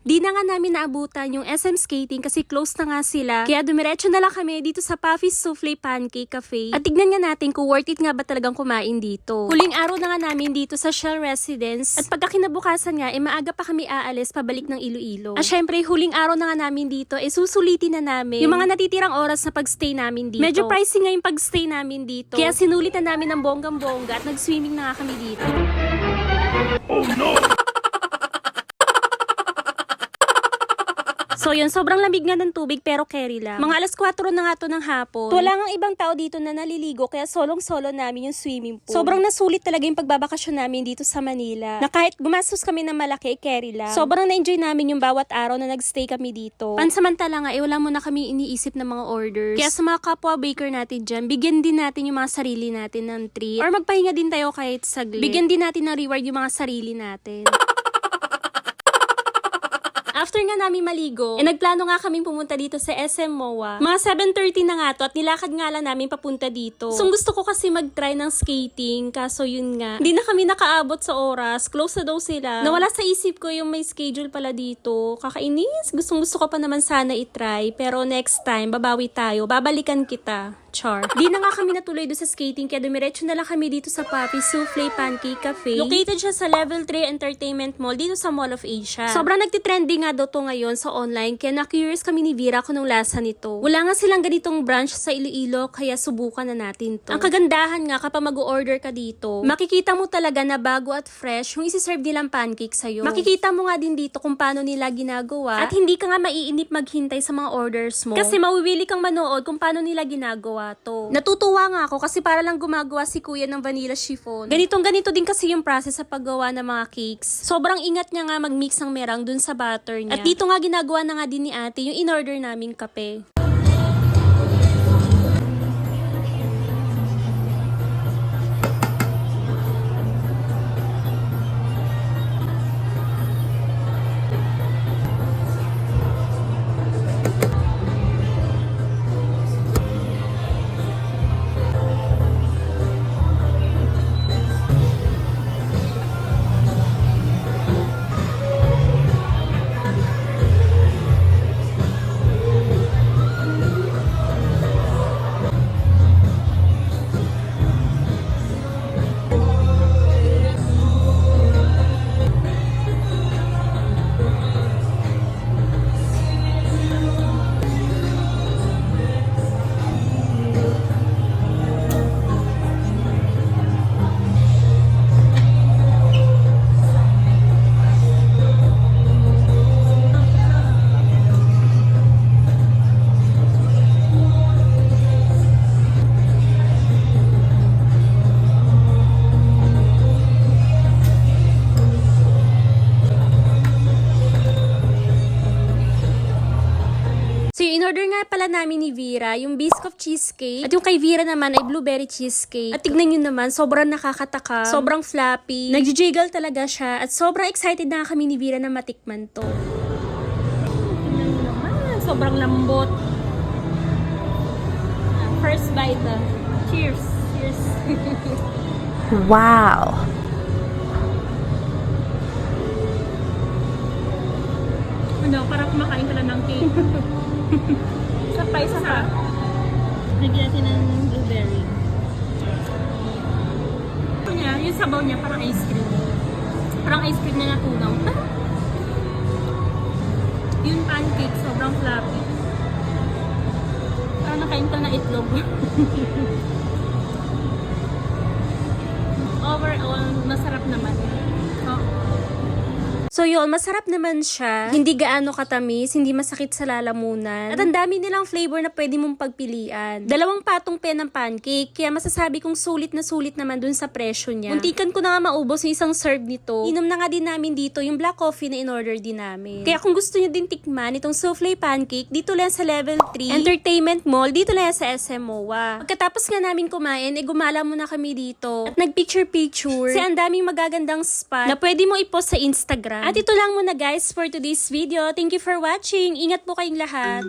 Di na nga namin naabutan yung SM Skating kasi close na nga sila. Kaya dumiretso na lang kami dito sa Puffy's Souffle Pancake Cafe. At tignan nga natin kung worth it nga ba talagang kumain dito. Huling araw na nga namin dito sa Shell Residence. At pagka kinabukasan nga, eh maaga pa kami aalis pabalik ng Iloilo. At syempre, huling araw na nga namin dito, eh susulitin na namin yung mga natitirang oras na pagstay namin dito. Medyo pricey nga yung pagstay namin dito. Kaya sinulit na namin ng bonggang-bongga at nag-swimming na nga kami dito. So yun, sobrang lamig nga ng tubig pero carry lang. Mga alas 4 na nga to ng hapon. Wala nga ibang tao dito na naliligo kaya solong-solo namin yung swimming pool. Sobrang nasulit talaga yung pagbabakasyon namin dito sa Manila. Na kahit gumastos kami ng malaki, carry lang. Sobrang na-enjoy namin yung bawat araw na nagstay kami dito. Pansamantala nga, eh wala mo na kami iniisip ng mga orders. Kaya sa mga kapwa baker natin dyan, bigyan din natin yung mga sarili natin ng treat. Or magpahinga din tayo kahit saglit. Bigyan din natin ng reward yung mga sarili natin. After nga namin maligo, eh nagplano nga kaming pumunta dito sa SM MOA. Mga 7.30 na nga to at nilakad nga lang namin papunta dito. So gusto ko kasi mag-try ng skating, kaso yun nga. Hindi na kami nakaabot sa oras, close na daw sila. Nawala sa isip ko yung may schedule pala dito. Kakainis, gustong gusto ko pa naman sana itry. Pero next time, babawi tayo, babalikan kita. Char. Di na nga kami natuloy doon sa skating kaya dumiretso na lang kami dito sa Papi Souffle Pancake Cafe. Located siya sa Level 3 Entertainment Mall dito sa Mall of Asia. Sobrang nagtitrending nga daw to ngayon sa online kaya na-curious kami ni Vera kung nung lasa nito. Wala nga silang ganitong branch sa Iloilo kaya subukan na natin to. Ang kagandahan nga kapag mag-order ka dito, makikita mo talaga na bago at fresh yung isi-serve nilang pancake sa'yo. Makikita mo nga din dito kung paano nila ginagawa at hindi ka nga maiinip maghintay sa mga orders mo. Kasi mawiwili kang manood kung paano nila ginagawa to. Natutuwa nga ako kasi para lang gumagawa si kuya ng vanilla chiffon. Ganitong ganito din kasi yung process sa paggawa ng mga cakes. Sobrang ingat niya nga mag-mix ng merang dun sa butter niya. At dito nga ginagawa na nga din ni ate yung in-order naming kape. In-order nga pala namin ni Vera, yung biscuit cheesecake. At yung kay Vera naman ay blueberry cheesecake. At tignan nyo naman, sobrang nakakataka. Sobrang flappy. Nag-jiggle talaga siya. At sobrang excited na kami ni Vera na matikman to. Tignan naman, sobrang lambot. First bite. ah. Cheers. Cheers. Wow. ano, parang kumakain ka lang ng cake. isa pa. Lagyan natin ng blueberry. Ito niya, yung sabaw niya parang ice cream. Parang ice cream na natunaw. yung pancake, sobrang fluffy. Parang nakain ka na itlog. Overall, masarap naman. So yun, masarap naman siya. Hindi gaano katamis, hindi masakit sa lalamunan. At ang dami nilang flavor na pwede mong pagpilian. Dalawang patong pen ng pancake, kaya masasabi kong sulit na sulit naman dun sa presyo niya. Muntikan ko na nga maubos yung isang serve nito. Inom na nga din namin dito yung black coffee na in-order din namin. Kaya kung gusto niyo din tikman itong souffle pancake, dito lang sa level 3, Entertainment Mall, dito lang sa SM MOA. Pagkatapos nga namin kumain, eh gumala muna kami dito. At nag-picture-picture. Kasi ang daming magagandang spot na pwede mo i-post sa Instagram. At ito lang muna guys for today's video. Thank you for watching. Ingat po kayong lahat.